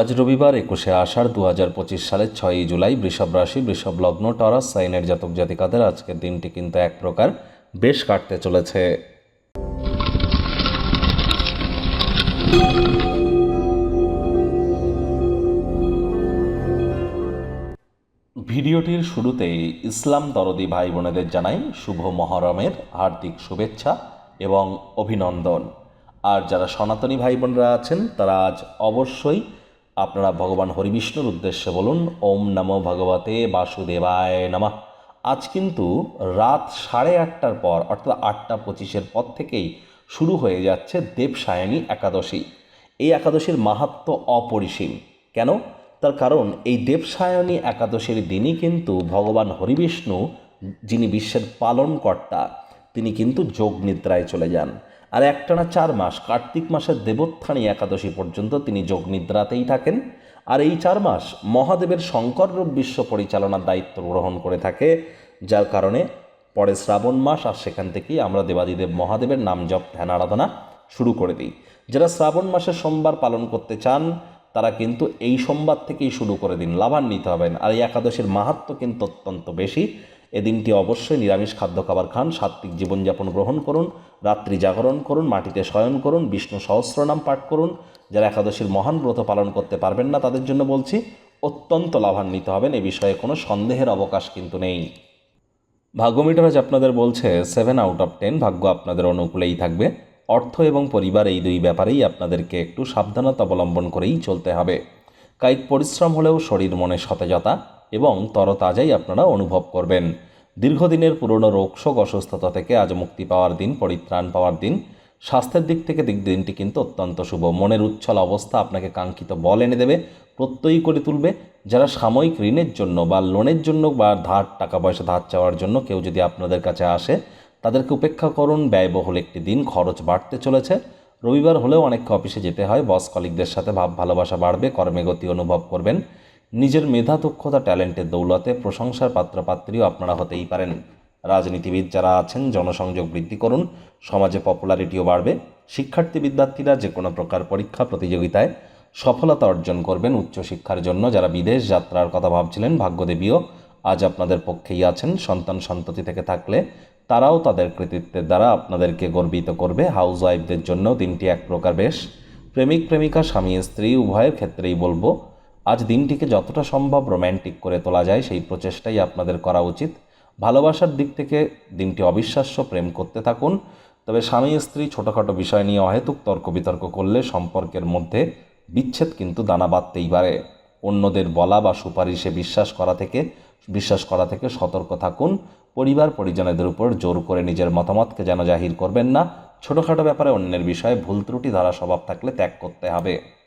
আজ রবিবার একুশে আষাঢ় দু হাজার পঁচিশ সালের ছয়ই জুলাই বৃষভ রাশি, বৃষভ লগ্ন, টরাস, সাইনের জাতক জাতিকাদের আজকের দিনটি কিন্তু এক প্রকার বেশ কাটতে চলেছে। ভিডিওটির শুরুতেই ইসলাম দরদি ভাই বোনেদের জানাই শুভ মহরমের হার্দিক শুভেচ্ছা এবং অভিনন্দন। আর যারা সনাতনী ভাই বোনরা আছেন, তারা আজ অবশ্যই আপনারা ভগবান হরিবিষ্ণুর উদ্দেশ্যে বলুন, ওম নমো ভগবতে বাসুদেবায় নমঃ। আজ কিন্তু রাত সাড়ে আটটার পর, অর্থাৎ আটটা পঁচিশের পর থেকেই শুরু হয়ে যাচ্ছে দেবসায়নী একাদশী। এই একাদশীর মাহাত্ম অপরিসীম। কেন? তার কারণ, এই দেবসায়নী একাদশীর দিনই কিন্তু ভগবান হরিবিষ্ণু, যিনি বিশ্বের পালনকর্তা তিনি কিন্তু যোগ নিদ্রায় চলে যান। আর একটানা চার মাস, কার্তিক মাসের দেবোত্থানী একাদশী পর্যন্ত তিনি যোগ নিদ্রাতেই থাকেন। আর এই চার মাস মহাদেবের শঙ্কর রূপ বিশ্ব পরিচালনার দায়িত্ব গ্রহণ করে থাকে, যার কারণে পরে শ্রাবণ মাস আর সেখান থেকেই আমরা দেবাদিদেব মহাদেবের নাম জপ, ধ্যান, আরাধনা শুরু করে দিই। যারা শ্রাবণ মাসের সোমবার পালন করতে চান, তারা কিন্তু এই সোমবার থেকেই শুরু করে দিন, লাভান্বিত হবেন। আর এই একাদশীর মাহাত্ম কিন্তু অত্যন্ত বেশি। এ দিনটি অবশ্যই নিরামিষ খাদ্য খাবার খান, সাত্ত্বিক জীবনযাপন গ্রহণ করুন, রাত্রি জাগরণ করুন, মাটিতে শয়ন করুন, বিষ্ণু সহস্রনাম পাঠ করুন। যারা একাদশীর মহান ব্রত পালন করতে পারবেন না, তাদের জন্য বলছি, অত্যন্ত লাভান্বিত হবেন, এ বিষয়ে কোনো সন্দেহের অবকাশ কিন্তু নেই। ভাগ্যমিটার আজ আপনাদের বলছে সেভেন আউট অফ টেন ভাগ্য আপনাদের অনুকূলেই থাকবে। অর্থ এবং পরিবার এই দুই ব্যাপারেই আপনাদেরকে একটু সাবধানতা অবলম্বন করেই চলতে হবে। কায়িক পরিশ্রম হলেও শরীর মনে সতেজতা এবং তরতাজাই আপনারা অনুভব করবেন। দীর্ঘদিনের পুরনো রোগশোক অসুস্থতা থেকে আজ মুক্তি পাওয়ার দিন, পরিত্রাণ পাওয়ার দিন। স্বাস্থ্যের দিক থেকে দিক দিনটি কিন্তু অত্যন্ত শুভ। মনের উচ্ছল অবস্থা আপনাকে কাঙ্ক্ষিত বল এনে দেবে, প্রত্যয়ী করে তুলবে। যারা সাময়িক ঋণের জন্য বা লোনের জন্য বা ধার টাকা পয়সা ধার চাওয়ার জন্য কেউ যদি আপনাদের কাছে আসে, তাদেরকে উপেক্ষা করুন। ব্যয়বহুল একটি দিন, খরচ বাড়তে চলেছে। রবিবার হলেও অনেককে অফিসে যেতে হয়। বস কলিকদের সাথে ভাব ভালোবাসা বাড়বে, কর্মে গতি অনুভব করবেন। নিজের মেধা দক্ষতা ট্যালেন্টের দৌলতে প্রশংসার পাত্রপাত্রীও আপনারা হতেই পারেন। রাজনীতিবিদ যারা আছেন, জনসংযোগ বৃদ্ধি করুন, সমাজে পপুলারিটিও বাড়বে। শিক্ষার্থী বিদ্যার্থীরা যে কোনো প্রকার পরীক্ষা প্রতিযোগিতায় সফলতা অর্জন করবেন উচ্চশিক্ষার জন্য। যারা বিদেশ যাত্রার কথা ভাবছিলেন, ভাগ্যদেবীও আজ আপনাদের পক্ষেই আছেন। সন্তান সন্ততি থেকে থাকলে তারাও তাদের কৃতিত্বের দ্বারা আপনাদেরকে গর্বিত করবে। হাউস ওয়াইফদের জন্য দিনটি এক প্রকার বেশ। প্রেমিক, প্রেমিকা, স্বামী, স্ত্রী, উভয়ের ক্ষেত্রেই বলব আজ দিনটিকে যতটা সম্ভব রোম্যান্টিক করে তোলা যায়, সেই প্রচেষ্টাই আপনাদের করা উচিত। ভালোবাসার দিক থেকে দিনটি অবিশ্বাস্য, প্রেম করতে থাকুন। তবে স্বামী স্ত্রী ছোটোখাটো বিষয় নিয়ে অহেতুক তর্ক বিতর্ক করলে সম্পর্কের মধ্যে বিচ্ছেদ কিন্তু দানা বাঁধতেই পারে। অন্যদের বলা বা সুপারিশে বিশ্বাস করা থেকে, বিশ্বাস করা থেকে সতর্ক থাকুন। পরিবার পরিজনেদের উপর জোর করে নিজের মতামতকে যেন জাহির করবেন না। ছোটোখাটো ব্যাপারে অন্যের বিষয়ে ভুল ত্রুটি, ধারা, স্বভাব থাকলে ত্যাগ করতে হবে।